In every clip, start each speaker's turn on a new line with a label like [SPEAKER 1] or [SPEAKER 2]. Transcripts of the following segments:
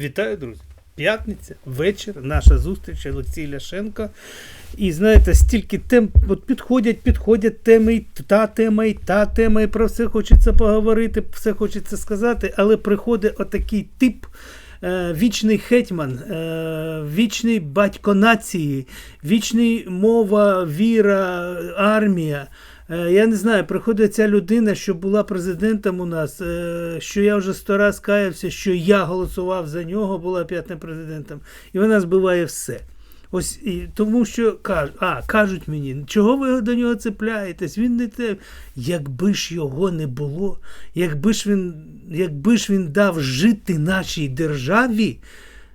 [SPEAKER 1] Вітаю, друзі! П'ятниця, вечір, наша зустріч Олексій Ляшенко. І знаєте, стільки тем от підходять, підходять теми, і та тема, і та тема, і про все хочеться поговорити, все хочеться сказати, але приходить отакий тип. е, Вічний гетьман, е, вічний батько нації, вічний мова, віра, армія. Е, Я не знаю, приходить ця людина, що була президентом у нас, е, що я вже сто раз каявся, що я голосував за нього, була п'ятим президентом, і вона збиває все. Ось і тому, що кажуть, а, кажуть мені, чого ви до нього цепляєтесь? Він не те. Якби ж його не було, якби ж він, якби ж він дав жити нашій державі,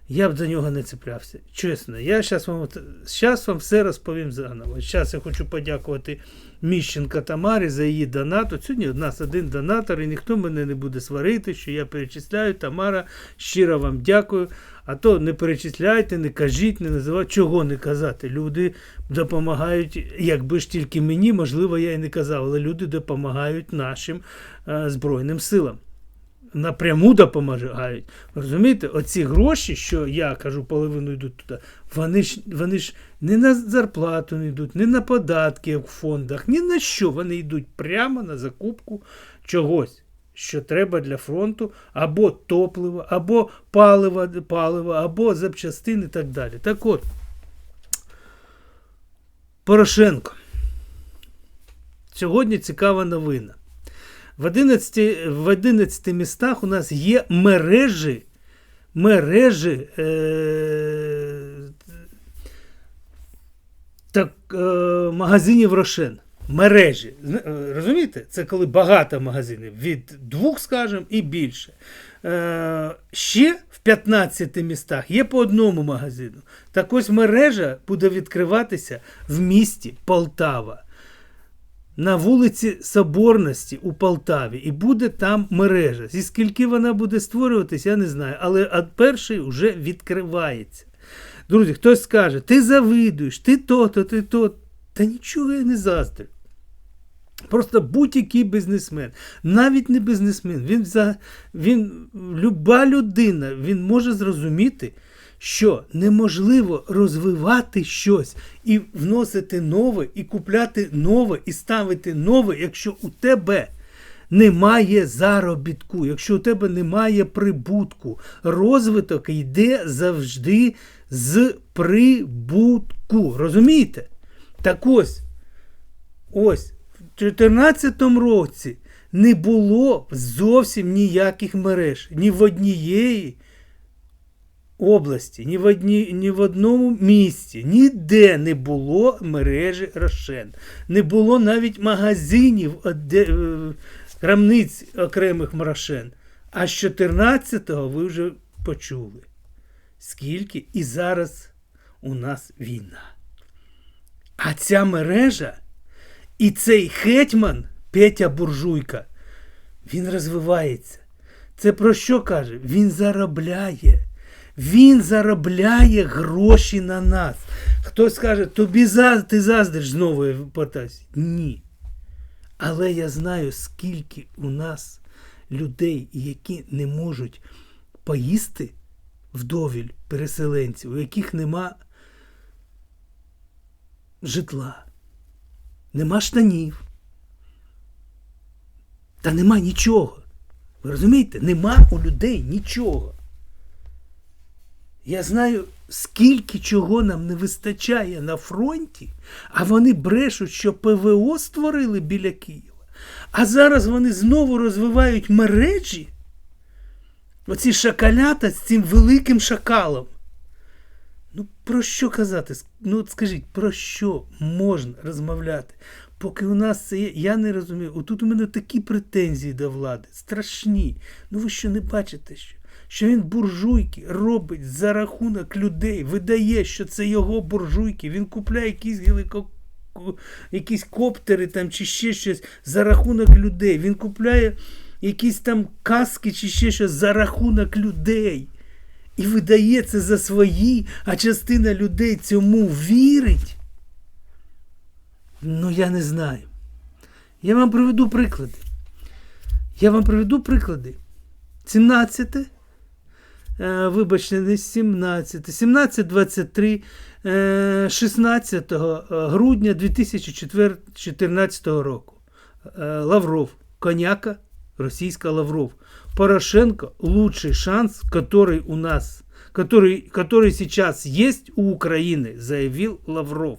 [SPEAKER 1] я б до нього не цеплявся. Чесно, я зараз вам, щас вам все розповім заново. Зараз я хочу подякувати Міщенка Тамарі за її донат. От сьогодні у нас один донатор, і ніхто мене не буде сварити, що я перечисляю. Тамара, щиро вам дякую. А то не перечисляйте, не кажіть, не називайте. Чого не казати? Люди допомагають, якби ж тільки мені, можливо, я і не казав, але люди допомагають нашим е, Збройним силам напряму допомагають. Розумієте, оці гроші, що я кажу, половину йдуть туди, вони ж, вони ж не на зарплату не йдуть, не на податки в фондах, ні на що. Вони йдуть прямо на закупку чогось. Що треба для фронту, або топливо, або паливо, паливо, або запчастини і так далі. Так от, Порошенко. Сьогодні цікава новина. В 11, в 11 містах у нас є мережі, мережі е, так, е, магазинів Рошен. Мережі. Е, Розумієте? Це коли багато магазинів, від двох, скажімо, і більше. Е, ще в 15 містах є по одному магазину. Так ось мережа буде відкриватися в місті Полтава на вулиці Соборності у Полтаві, і буде там мережа. Зі скільки вона буде створюватись, я не знаю. Але перший вже відкривається. Друзі, хтось скаже, ти завидуєш, ти то-то, ти то. Та нічого я не заздрю. Просто будь-який бізнесмен, навіть не бізнесмен, він, за, він, люба людина, він може зрозуміти, що неможливо розвивати щось і вносити нове, і купляти нове, і ставити нове, якщо у тебе немає заробітку, якщо у тебе немає прибутку. Розвиток йде завжди з прибутку. Розумієте? Так ось, ось, в 2014 році не було зовсім ніяких мереж, ні в однієї області, ні в, одні, ні в одному місті, ніде не було мережі Рошен. Не було навіть магазинів, е, де, е, крамниць окремих Рошен. А з 14-го ви вже почули, скільки і зараз у нас війна. А ця мережа і цей гетьман Петя Буржуйка, він розвивається. Це про що каже? Він заробляє. Він заробляє гроші на нас. Хтось скаже, тобі за... ти заздриш знову питаюсь. Ні. Але я знаю, скільки у нас людей, які не можуть поїсти вдовіль переселенців, у яких нема житла, нема штанів. Та нема нічого. Ви розумієте? Нема у людей нічого. Я знаю, скільки чого нам не вистачає на фронті, а вони брешуть, що ПВО створили біля Києва. А зараз вони знову розвивають мережі. Оці шакалята з цим великим шакалом. Ну, про що казати? Ну, от скажіть, про що можна розмовляти? Поки у нас це є, я не розумію. Отут у мене такі претензії до влади, страшні. Ну ви що не бачите, що? Що він буржуйки робить за рахунок людей, видає, що це його буржуйки, він купляє якісь гелико... якісь коптери там чи ще щось за рахунок людей. Він купляє якісь там каски чи ще щось за рахунок людей. І видає це за свої, а частина людей цьому вірить. Ну, я не знаю. Я вам приведу приклади. Я вам приведу приклади. 17 е, вибачте, не 17, 17-23, е, 16 грудня 2014 року. Е, Лавров, коняка, російська Лавров. Порошенко лучший шанс, который у нас, который, который сейчас есть у Украины, заявил Лавров.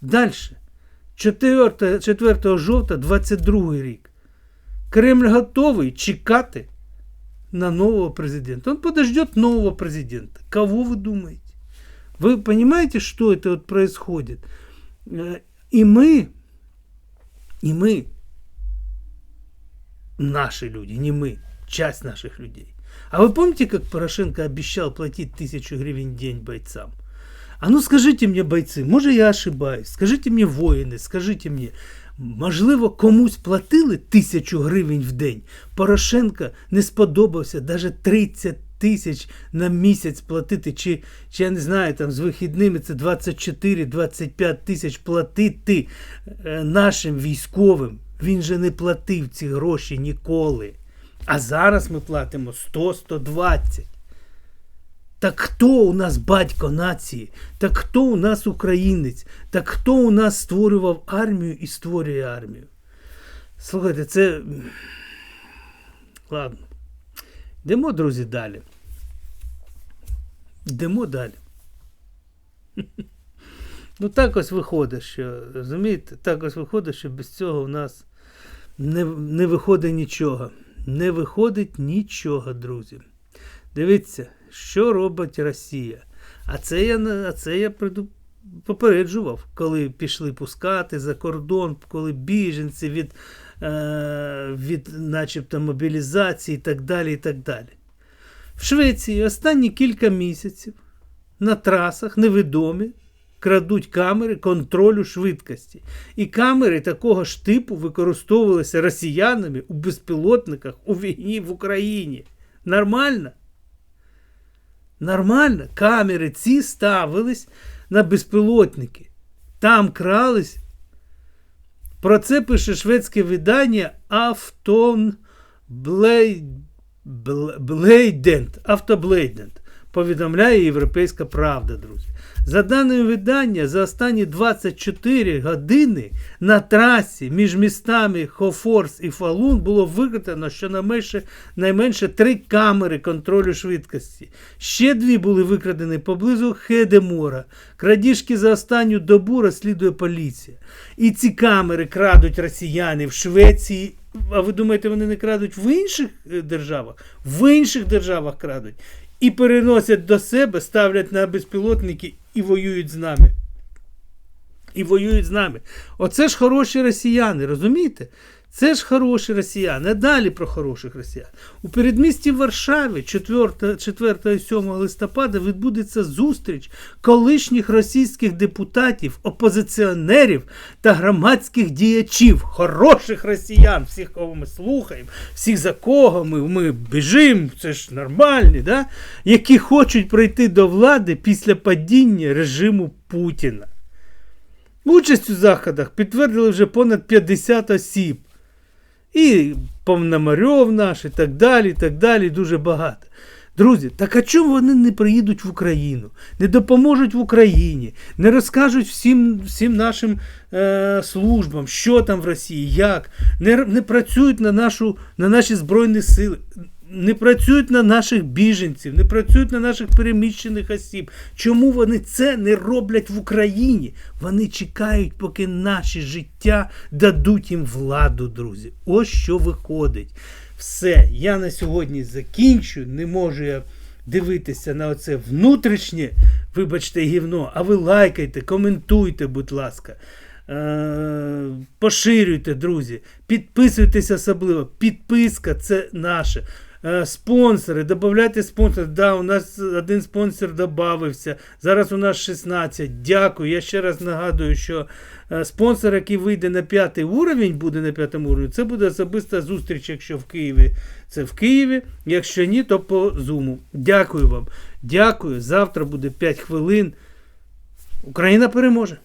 [SPEAKER 1] Дальше. 4, 4 жовтня 22 рік. Кремль готовий чекати на нового президента. Он подождет нового президента. Кого вы думаете? Вы понимаете, что это вот происходит? Э, И мы, и мы, наши люди, не мы, часть наших людей. А вы помните, как Порошенко обещал платить тысячу гривен в день бойцам? А ну скажите мне, бойцы, може я ошибаюсь, скажите мне, воїни, скажите мне, можливо, комусь платили тисячу гривень в день? Порошенко не сподобався навіть 30 тисяч на місяць платити, чи, чи я не знаю, там з вихідними це 24-25 тисяч платити е, нашим військовим. Він же не платив ці гроші ніколи. А зараз ми платимо 100-120. Так хто у нас батько нації? Так хто у нас українець? Так хто у нас створював армію і створює армію? Слухайте, це. Ладно. Йдемо, друзі, далі. Йдемо далі. Ну, так ось виходить, що, розумієте, так ось виходить, що без цього у нас не, не виходить нічого. Не виходить нічого, друзі. Дивіться, що робить Росія. А це я, а це я приду, попереджував, коли пішли пускати за кордон, коли біженці від, е, від начебто мобілізації і так далі. і так далі. В Швеції останні кілька місяців на трасах невідомі крадуть камери контролю швидкості. І камери такого ж типу використовувалися росіянами у безпілотниках у війні в Україні. Нормально? Нормально. Камери ці ставились на безпілотники. Там крались. Про це пише шведське видання Автон Блейдент. Автоблейдент. Повідомляє Європейська Правда, друзі. За даними видання, за останні 24 години на трасі між містами Хофорс і Фалун було викрадено щонайменше найменше три камери контролю швидкості. Ще дві були викрадені поблизу Хедемора. Крадіжки за останню добу розслідує поліція. І ці камери крадуть росіяни в Швеції. А ви думаєте, вони не крадуть в інших е, державах? В інших державах крадуть. І переносять до себе, ставлять на безпілотники і воюють з нами. І воюють з нами. Оце ж хороші росіяни, розумієте? Це ж хороші росіяни. А далі про хороших росіян. У передмісті Варшави 4, 4 і 7 листопада відбудеться зустріч колишніх російських депутатів, опозиціонерів та громадських діячів, хороших росіян, всіх, кого ми слухаємо, всіх за кого ми, ми біжимо, це ж нормальні, да? які хочуть прийти до влади після падіння режиму Путіна. Участь у заходах підтвердили вже понад 50 осіб. І Повномарьов наш, і так далі, і так далі, дуже багато. Друзі, так а чому вони не приїдуть в Україну, не допоможуть в Україні, не розкажуть всім всім нашим е, службам, що там в Росії, як, не, не працюють на, нашу, на наші Збройні сили, не працюють на наших біженців, не працюють на наших переміщених осіб. Чому вони це не роблять в Україні? Вони чекають, поки наші життя дадуть їм владу, друзі. Ось що виходить. Все, я на сьогодні закінчу. Не можу я дивитися на оце внутрішнє, вибачте, гівно, а ви лайкайте, коментуйте, будь ласка. Е, Поширюйте, друзі, підписуйтесь особливо. Підписка це наше. Е, Спонсори, додавайте спонсори. Да, у нас один спонсор додався. Зараз у нас 16. Дякую. Я ще раз нагадую, що е, спонсор, який вийде на п'ятий уровень, буде на п'ятому уровні, це буде особиста зустріч, якщо в Києві. Це в Києві. Якщо ні, то по зуму. Дякую вам. Дякую. Завтра буде 5 хвилин. Україна переможе.